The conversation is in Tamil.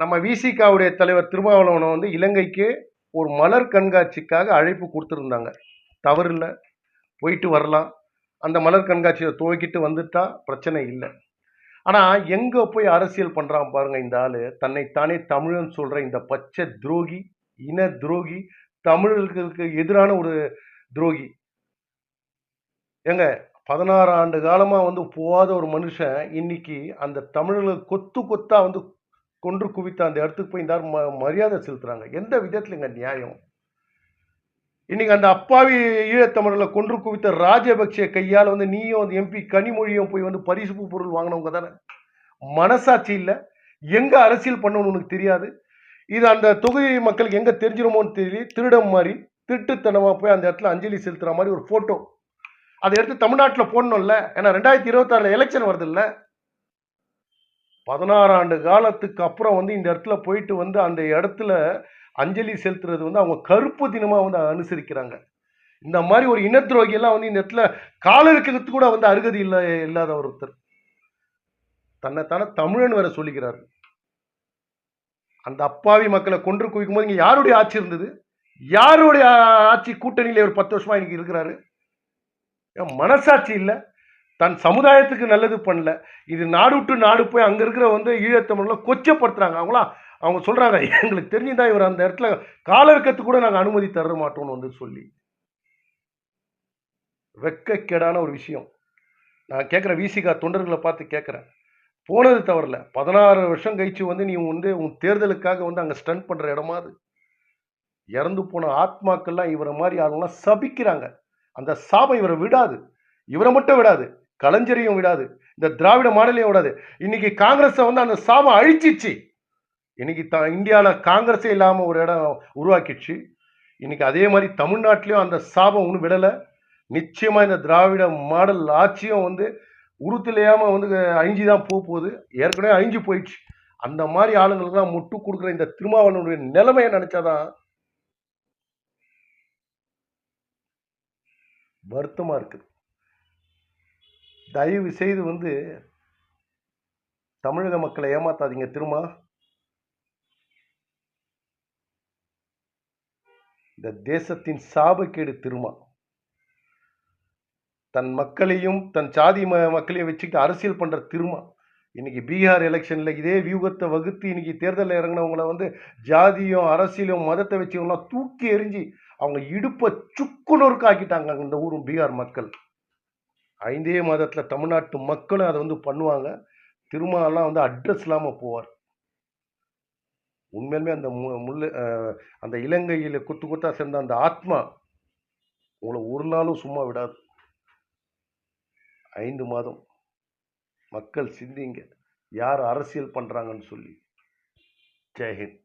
நம்ம விசிகாவுடைய தலைவர் திருமாவளவனை வந்து இலங்கைக்கு ஒரு மலர் கண்காட்சிக்காக அழைப்பு கொடுத்துருந்தாங்க. தவறில்லை போயிட்டு வரலாம். அந்த மலர் கண்காட்சியை துவக்கிட்டு வந்துட்டா பிரச்சனை இல்லை. ஆனால் எங்கே போய் அரசியல் பண்ணுறான் பாருங்கள் இந்த ஆள். தன்னைத்தானே தமிழன் சொல்கிற இந்த பச்சை துரோகி இன துரோகி தமிழர்களுக்கு எதிரான ஒரு துரோகி. ஏங்க பதினாறு ஆண்டு காலமாக வந்து போகாத ஒரு மனுஷன் இன்னைக்கு அந்த தமிழர்களை கொத்து கொத்தா வந்து கொன்று குவித்த அந்த இடத்துக்கு போய் இந்த ம மரியாதை செலுத்துறாங்க. எந்த விதத்துலங்க நியாயம்? இன்னைக்கு அந்த அப்பாவி ஈழத்தமிழர்களை கொன்று குவித்த ராஜபக்சே கையால் வந்து நீயும் அந்த எம்பி கனிமொழியும் போய் வந்து பரிசு பொருள் வாங்கினவங்க தானே? மனசாட்சி இல்லை. எங்கே அரசியல் பண்ணணும்னு உனக்கு தெரியாது? இது அந்த தொகுதி மக்களுக்கு எங்கே தெரிஞ்சிருமோன்னு தெரியல. திருடம் மாதிரி திருட்டுத்தனமாக போய் அந்த இடத்துல அஞ்சலி செலுத்துற மாதிரி ஒரு ஃபோட்டோ அதை எடுத்து தமிழ்நாட்டில் போடணும்ல. ஏன்னா ரெண்டாயிரத்தி இருபத்தாறுல எலெக்ஷன் வருது இல்ல பதினாறு ஆண்டு காலத்துக்கு அப்புறம் வந்து இந்த இடத்துல போயிட்டு வந்து அந்த இடத்துல அஞ்சலி செலுத்துறது வந்து அவங்க கருப்பு தினமா வந்து அனுசரிக்கிறாங்க. இந்த மாதிரி ஒரு இன துரோகியெல்லாம் வந்து இந்த இடத்துல காலருக்கு கூட வந்து அருகதி இல்ல இல்லாத ஒருத்தர். தன்னைத்தானே தமிழன் வேற சொல்லிக்கிறாரு. அந்த அப்பாவி மக்களை கொன்று குவிக்கும் போது இங்க யாருடைய ஆட்சி இருந்தது? யாருடைய ஆட்சி கூட்டணியில ஒரு பத்து வருஷமா இன்னைக்கு இருக்கிறாரு? மனசாட்சி இல்லை. தன் சமுதாயத்துக்கு நல்லது பண்ணல. இது நாடு விட்டு நாடு போய் அங்கே இருக்கிற வந்து ஈழத்தமிழ்ல கொச்சப்படுத்துகிறாங்க அவங்களாம் அவங்க சொல்கிறாங்க எங்களுக்கு தெரிஞ்சுதான் இவர் அந்த இடத்துல கால வைக்கிறதுக்கு கூட நாங்கள் அனுமதி தர மாட்டோம்னு வந்து சொல்லி. வெக்கக்கேடான ஒரு விஷயம். நான் கேட்குற விசிகா தொண்டர்களை பார்த்து கேட்குறேன் போனது தவறல பதினாறு வருஷம் கழிச்சு வந்து நீ வந்து உன் தேர்தலுக்காக வந்து அங்கே ஸ்டண்ட் பண்ணுற இடமா அது. இறந்து போன ஆத்மாக்கள்லாம் இவரை மாதிரி ஆளுங்களாம் சபிக்கிறாங்க. அந்த சாபம் இவரை விடாது. இவரை மட்டும் விடாது. கலைஞரையும் விடாது. இந்த திராவிட மாடலையும் விடாது. இன்னைக்கு காங்கிரஸை வந்து அந்த சாபம் அழிச்சிச்சு. இன்னைக்கு த இந்தியாவில் காங்கிரஸே இல்லாமல் ஒரு இடம் உருவாக்கிடுச்சு. இன்னைக்கு அதே மாதிரி தமிழ்நாட்டிலையும் அந்த சாபம் ஒன்றும் விடலை. நிச்சயமாக இந்த திராவிட மாடல் ஆட்சியும் வந்து உருத்திலையாமல் வந்து அழிஞ்சு தான் போக போகுது. ஏற்கனவே அழிஞ்சு போயிடுச்சு. அந்த மாதிரி ஆளுங்களுக்குலாம் முட்டு கொடுக்குற இந்த திருமாவளவனுடைய நிலைமையை நினச்சாதான் வருத்தமாக இருக்குது தயவு செய்து வந்து தமிழக மக்களை ஏமாத்தாதீங்க திருமா. இந்த தேசத்தின் சாபக்கேடு திருமா. தன் மக்களையும் தன் சாதி ம மக்களையும் வச்சுக்கிட்டு அரசியல் பண்ணுற திருமா. இன்னைக்கு பீகார் எலெக்ஷனில் இதே வியூகத்தை வகுத்து இன்னைக்கு தேர்தலில் இறங்கினவங்கள வந்து ஜாதியும் அரசியலும் மதத்தை வச்சவங்களாம் தூக்கி எறிஞ்சு அவங்க இடுப்பை சுக்குநொறுக்கு ஆக்கிட்டாங்க இந்த ஊரும் பீகார் மக்கள். ஐந்தே மாதத்தில் தமிழ்நாட்டு மக்களும் அதை வந்து பண்ணுவாங்க. திருமாலாம் வந்து அட்ரஸ் இல்லாமல் போவார். உண்மையிலுமே அந்த மு- முள்ளு அந்த இலங்கையில் குத்து குத்தா சேர்ந்த அந்த ஆத்மா உங்களை ஒரு நாளும் சும்மா விடாது. ஐந்து மாதம். மக்கள் சிந்திங்க. யார் அரசியல் பண்ணுறாங்கன்னு சொல்லி. ஜெயஹிந்த்